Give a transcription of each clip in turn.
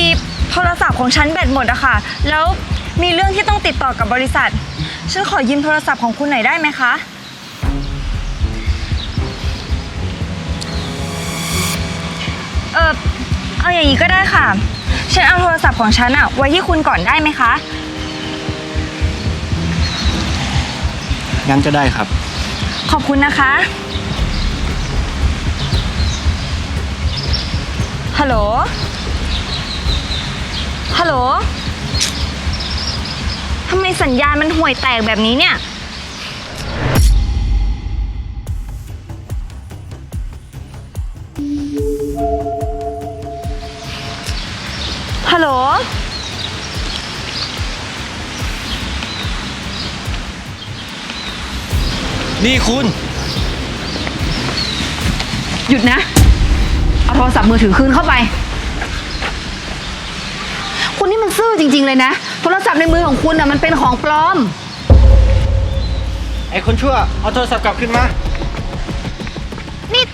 ดีโทรศัพท์ของฉันแบตหมดอะค่ะ แล้วมีเรื่องที่ต้องติดต่อกับบริษัท ฉันขอยืมโทรศัพท์ของคุณหน่อยได้ไหมคะ เออเอาอย่างนี้ก็ได้ค่ะ ฉันเอาโทรศัพท์ของฉันอะไว้ที่คุณก่อนได้ไหมคะ งั้นก็ได้ครับ ขอบคุณนะคะ ฮัลโหล ฮัลโหล ทำไมสัญญาณมันห่วยแตกแบบนี้เนี่ย ฮัลโหล นี่คุณ หยุดนะ เอาโทรศัพท์มือถือคืนเข้าไป คุณนี่มันซื่อจริง ๆ เลยนะ โทรศัพท์ในมือของคุณน่ะมันเป็นของปลอม ไอ้คนชั่ว เอาโทรศัพท์กลับขึ้นมา นี่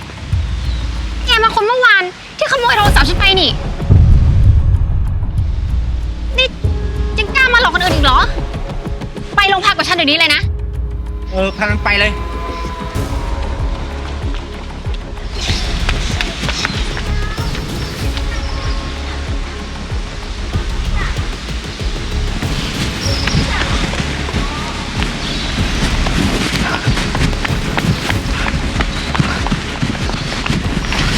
แกมาคนเมื่อวานที่ขโมยโทรศัพท์ฉันไปนี่ นี่ยังกล้ามาหลอกคนอื่นอีกเหรอ ไปโรงพักกับฉันเดี๋ยวนี้เลยนะ เออพามันไปเลย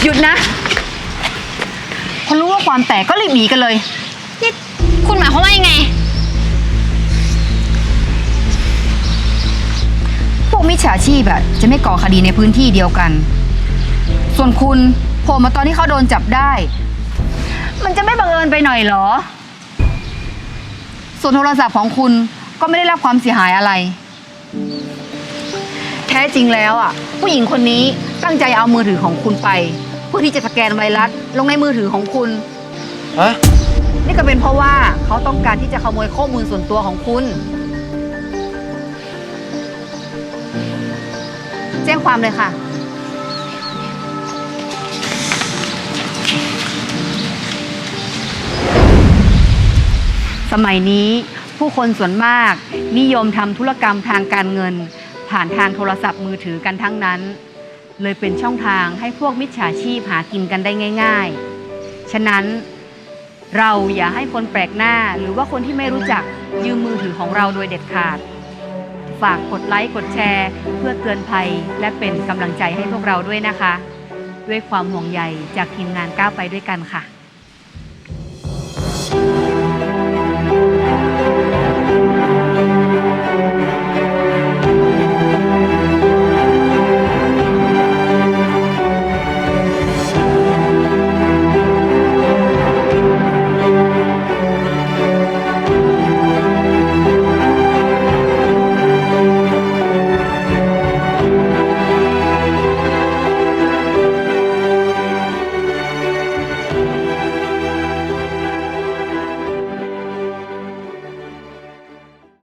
หยุดนะพอรู้ว่าความแตกก็รีบหนีกันเลย นี่คุณหมายความว่ายังไง พวกมิจฉาชีพอะจะไม่ก่อคดีในพื้นที่เดียวกัน ส่วนคุณโผล่มาตอนที่เขาโดนจับได้ มันจะไม่บังเอิญไปหน่อยเหรอ ส่วนโทรศัพท์ของคุณก็ไม่ได้รับความเสียหายอะไร แท้จริงแล้วอะ ผู้หญิงคนนี้ตั้งใจเอามือถือของคุณไป เพื่อที่จะสแกนไวรัสลงในมือถือของคุณ ฮะ นี่ก็เป็นเพราะว่าเขาต้องการที่จะขโมยข้อมูลส่วนตัวของคุณ แจ้งความเลยค่ะ สมัยนี้ผู้คนส่วนมากนิยมทำธุรกรรมทางการเงิน ผ่านทางโทรศัพท์มือถือกันทั้งนั้น เลยเป็นช่องทางให้พวกมิจฉาชีพหากินกันได้ง่าย ๆ ฉะนั้นเราอย่าให้คนแปลกหน้าหรือว่าคนที่ไม่รู้จักยืมมือถือของเราโดยเด็ดขาด ฝากกดไลค์กดแชร์ เพื่อเตือนภัยและเป็นกำลังใจให้พวกเราด้วยนะคะ ด้วยความห่วงใยจากทีมงานก้าวไปด้วยกันค่ะ